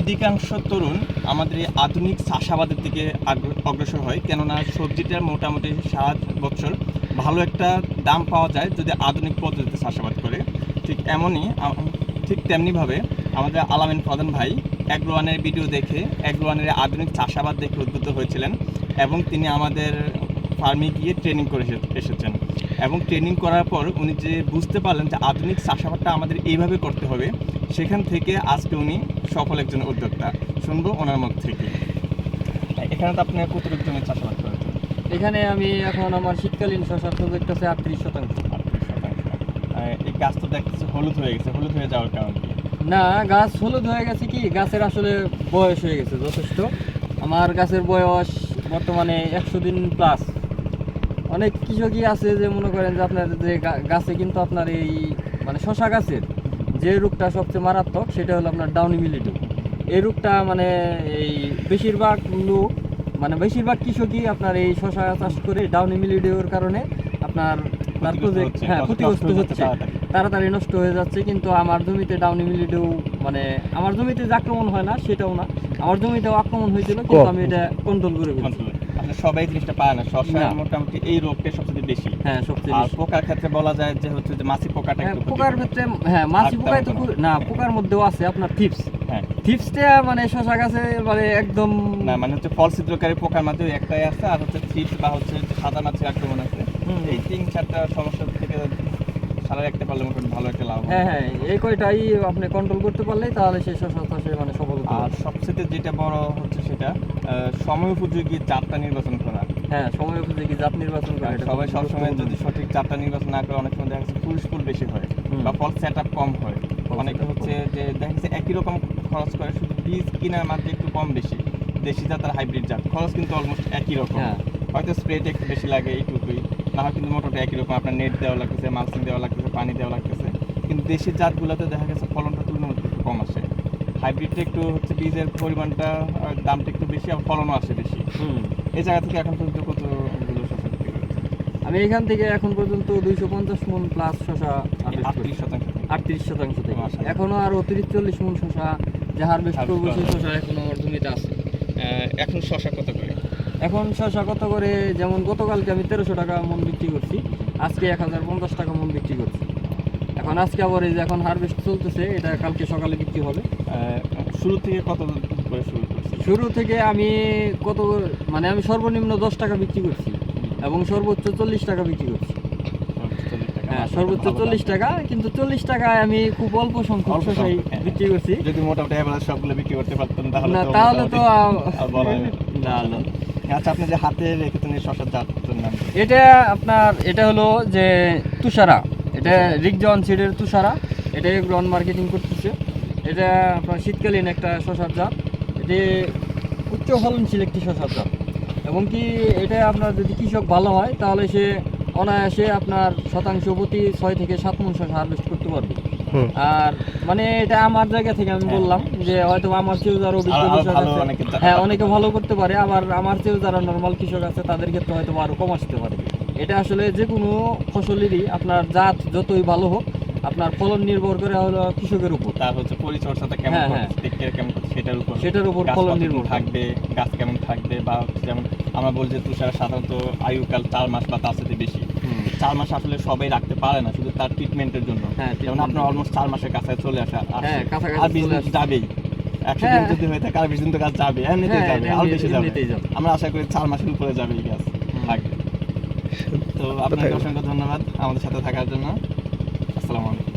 অধিকাংশ তরুণ আমাদের এই আধুনিক চাষাবাদের দিকে অগ্রসর হয়। কেননা সবজিটা মোটামুটি সাত বছর ভালো একটা দাম পাওয়া যায় যদি আধুনিক পদ্ধতিতে চাষাবাদ করে। ঠিক এমনই ঠিক তেমনিভাবে আমাদের আলামিন প্রধান ভাই অ্যাগ্রোয়ানের ভিডিও দেখে অ্যাগ্রোয়ানের আধুনিক চাষাবাদ দেখে উদ্বুদ্ধ হয়েছিলেন এবং তিনি আমাদের ফার্মে গিয়ে ট্রেনিং করে এসেছেন। এবং ট্রেনিং করার পর উনি যে বুঝতে পারলেন যে আধুনিক চাষাবাদটা আমাদের এইভাবে করতে হবে সেখান থেকে আজকে উনি সফল একজন উদ্যোক্তা। শুনব ওনার মুখ থেকে। এখানে তো আপনি কতটুকু জমি চাষাবাদ করেছেন? এখানে আমি এখন আমার শীতকালীন শশার প্রজেক্ট আছে আটত্রিশ শতাংশ। আটত্রিশ শতাংশ। এই গাছ তো দেখতেছি হলুদ হয়ে গেছে হলুদ হয়ে যাওয়ার কারণ কি? না গাছ হলুদ হয়ে গেছে কি? গাছের আসলে বয়স হয়ে গেছে যথেষ্ট। আমার গাছের বয়স বর্তমানে একশো দিন প্লাস অনেক কৃষকই আছে যে মনে করেন যে আপনার যে গাছে কিন্তু আপনার এই মানে শশা গাছের যে রোগটা সবচেয়ে মারাত্মক সেটা হলো আপনার ডাউনি মিলিডিউ এই রোগটা মানে এই বেশিরভাগ লোক মানে বেশিরভাগ কৃষকই আপনার এই শশা চাষ করে ডাউনি মিলিডিউর কারণে আপনার তার হ্যাঁ ক্ষতিগ্রস্ত হচ্ছে তাড়াতাড়ি। নষ্ট হয়ে যাচ্ছে কিন্তু আমার জমিতে ডাউনি মিলিডিউ মানে আমার জমিতে যে আক্রমণ হয় না সেটাও না। আমার জমিতেও আক্রমণ হয়েছিল কিন্তু আমি এটা কন্ট্রোল করে ফেলছি। আসলে সবাই জিনিসটা পায় না। শশা মোটামুটি এই রোগটা সবচেয়ে বেশি। হ্যাঁ সবচেয়ে আর বেশি। পোকার ক্ষেত্রে বলা যায় যে হচ্ছে যে মাছি পোকাটা হ্যাঁ, একটু পোকার করে। ক্ষেত্রে হ্যাঁ মাছি পোকায় তো না পোকার মধ্যেও আছে আপনার থিপস হ্যাঁ। থিপসটা মানে শশা গাছে মানে একদম না মানে হচ্ছে ফল ছিদ্রকারী পোকার মধ্যে একটাই আছে আর হচ্ছে থিপস বা হচ্ছে সাদা মাছির আক্রমণ আছে। এই তিন চারটা সমস্যা থেকে সারা রাখতে পারলে মোটামুটি ভালো একটা লাভ হ্যাঁ হ্যাঁ এই কয়টাই আপনি কন্ট্রোল করতে পারলেই তাহলে সেই চাষে মানে সফল আর সবচেয়ে যেটা বড় হচ্ছে সেটা সময় উপযোগী জাতটা নির্বাচন করা। হ্যাঁ সময় উপযোগী জাত নির্বাচন করে সবাই সবসময় যদি সঠিক জাতটা নির্বাচন না করে অনেক সময় দেখা যাচ্ছে ফুল ফুল বেশি হয় বা ফল সেট কম হয়। অনেকে হচ্ছে যে দেখা যাচ্ছে একই রকম খরচ করে শুধু বীজ কেনার মাত্র একটু কম বেশি। দেশি জাত আর হাইব্রিড জাত খরচ কিন্তু অলমোস্ট একই রকম। হ্যাঁ। হয়তো স্প্রেটা একটু বেশি লাগে এইটুকুই। না হয় কিন্তু মোটামুটি একই রকম আপনার নেট দেওয়া লাগতেছে মালচিং দেওয়া লাগতেছে পানি দেওয়া লাগতেছে। কিন্তু দেশি জাতগুলোতে দেখা গেছে ফলনটা তুলনামূলক একটু কম আসে। হাইব্রিডটা একটু হচ্ছে বীজের পরিমাণটা আর দামটা একটু বেশি আর ফলনও আসে বেশি। হুম। এই জায়গা থেকে এখন পর্যন্ত কতগুলো শস্য বিক্রি করেছেন? আমি এখান থেকে এখন পর্যন্ত দুইশো পঞ্চাশ মন প্লাস শশা আটত্রিশ শতাংশ। আটত্রিশ শতাংশ থেকে। মাশাআল্লাহ। এখনও আরও তিরিশ চল্লিশ মন শশা যে হারভেস্ট Harvest করব সেই করা। শশা এখনও আমার জমিতে আছে। এখন শশা কত করে? এখন শশা কত করে? যেমন গতকালকে আমি তেরোশো টাকা মন বিক্রি করছি আজকে এক হাজার পঞ্চাশ টাকা মন বিক্রি করছি। এখন আজকে আবার এই যে এখন হারভেস্ট চলতেছে এটা কালকে সকালে বিক্রি হবে। শুরু থেকে কত করে শুরু করছি শুরু থেকে আমি কত মানে আমি সর্বনিম্ন দশ টাকা বিক্রি করছি এবং সর্বোচ্চ চল্লিশ টাকা বিক্রি করছি। হ্যাঁ সর্বোচ্চ চল্লিশ টাকা কিন্তু চল্লিশ টাকায় আমি খুব অল্প সংখ্যক হ্যাঁ। বিক্রি করছি। যদি মোটামুটি সবগুলো বিক্রি করতে পারতেন তাহলে তাহলে তো না না। আচ্ছা আপনি যে হাতে রেখেছেন এই শশার নাম। এটা আপনার এটা হলো যে তুষারা। এটা রিকজন সিডের তুষারা। এটা গ্রন মার্কেটিং করতেছে। এটা আপনার শীতকালীন একটা শশার জাত। এটি উচ্চ ফলনশীল একটি শশার জাত। এমনকি কি এটা আপনার যদি কৃষক ভালো হয় তাহলে সে অনায়াসে আপনার শতাংশ প্রতি ছয় থেকে সাত মন হারভেস্ট করতে পারবে। আর মানে এটা আমার জায়গা থেকে আমি হ্যাঁ। বললাম যে হয়তো আমার চেয়েও যারা অভিজ্ঞ কৃষক আছে হ্যাঁ অনেকে ভালো করতে পারে আবার আমার চেয়েও যারা নর্মাল কৃষক আছে তাদের ক্ষেত্রে হয়তো আরও কম আসতে পারে। এটা আসলে যে কোনো ফসলেরই আপনার জাত যতই ভালো হোক আপনার ফলন নির্ভর করে হলো কৃষকের উপর। তার হচ্ছে পরিচর্যাটা কেমন হ্যাঁ, হ্যাঁ। করছে, কেমন সেটার উপর সেটার উপর ফলন নির্ভর থাকবে গাছ কেমন থাকবে বা যেমন আমরা বলি যে তুষার সাধারণত আয়ুকাল চার মাস বা তার সাথে বেশি। চার মাস আসলে সবাই রাখতে পারে না শুধু তার ট্রিটমেন্টের জন্য। হ্যাঁ, যেমন আপনার অলমোস্ট চার মাসের কাছে চলে আসা আর- হ্যাঁ, আসে। যাবেই। একশো হ্যাঁ। দিন যদি হয়ে থাকে আর বিশ দিন তো গাছ যাবে এমনিতেই হ্যাঁ, যাবে আর বেশি যাবে। যাবে। আমরা আশা করি চার মাসের উপরে যাবে এই গাছ থাকবে তো আপনাকে অসংখ্য ধন্যবাদ আমাদের সাথে থাকার জন্য। আসসালামু আলাইকুম।